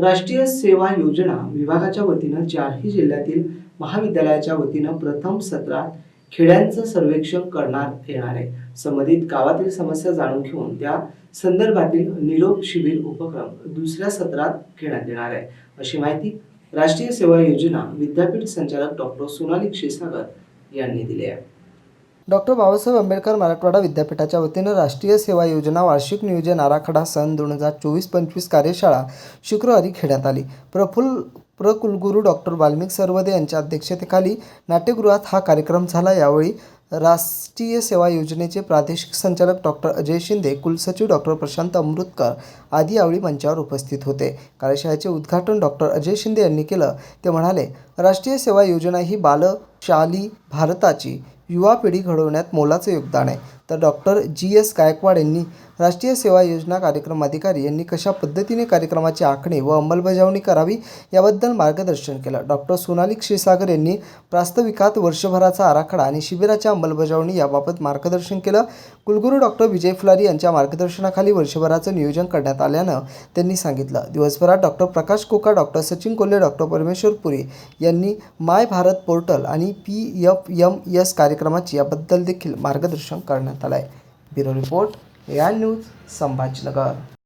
राष्ट्रीय सेवा योजना विभागाच्या वतीनं चारही जिल्ह्यातील महाविद्यालयाच्या वतीनं प्रथम सत्रात खेड्यांचं सर्वेक्षण करण्यात येणार आहे. संबंधित गावातील समस्या जाणून घेऊन त्या संदर्भातील निरोप शिबिर उपक्रम दुसऱ्या सत्रात घेण्यात येणार आहे. अशी माहिती राष्ट्रीय सेवा योजना विद्यापीठ संचालक डॉक्टर सोनाली क्षीरसागर यांनी दिली आहे. डॉक्टर बाबासाहेब आंबेडकर मराठवाडा विद्यापीठाच्या वतीनं राष्ट्रीय सेवा योजना वार्षिक नियोजन आराखडा सन दोन हजार चोवीस पंचवीस कार्यशाळा शुक्रवारी घेण्यात आली. प्रफुल्ल प्रकुलगुरू डॉक्टर वाल्मिक सरवदे यांच्या अध्यक्षतेखाली नाट्यगृहात हा कार्यक्रम झाला. यावेळी राष्ट्रीय सेवा योजनेचे प्रादेशिक संचालक डॉक्टर अजय शिंदे कुलसचिव डॉक्टर प्रशांत अमृतकर आदी यावेळी मंचावर उपस्थित होते. कार्यशाळेचे उद्घाटन डॉक्टर अजय शिंदे यांनी केलं. ते म्हणाले राष्ट्रीय सेवा योजना ही बाल शाली भारताची युवा पिढी घडवण्यात मोलाचं योगदान आहे. तर डॉक्टर जी एस गायकवाड यांनी राष्ट्रीय सेवा योजना कार्यक्रम अधिकारी यांनी कशा पद्धतीने कार्यक्रमाची आखणी व अंमलबजावणी करावी याबद्दल मार्गदर्शन केलं. डॉक्टर सोनाली क्षीरसागर यांनी प्रास्ताविकात वर्षभराचा आराखडा आणि शिबिराच्या अंमलबजावणी याबाबत मार्गदर्शन केलं. कुलगुरू डॉक्टर विजय फुलारी यांच्या मार्गदर्शनाखाली वर्षभराचं नियोजन करण्यात आल्यानं त्यांनी सांगितलं. दिवसभरात doctor Prakash Koka doctor Sachin Kolhe doctor Parmeshwar Puri यांनी माय भारत पोर्टल आणि पी एफ यम एस कार्यक्रमाची याबद्दल देखील मार्गदर्शन करण्यात आलं आहे ब्युरो रिपोर्ट या न्यूज संभाजीनगर.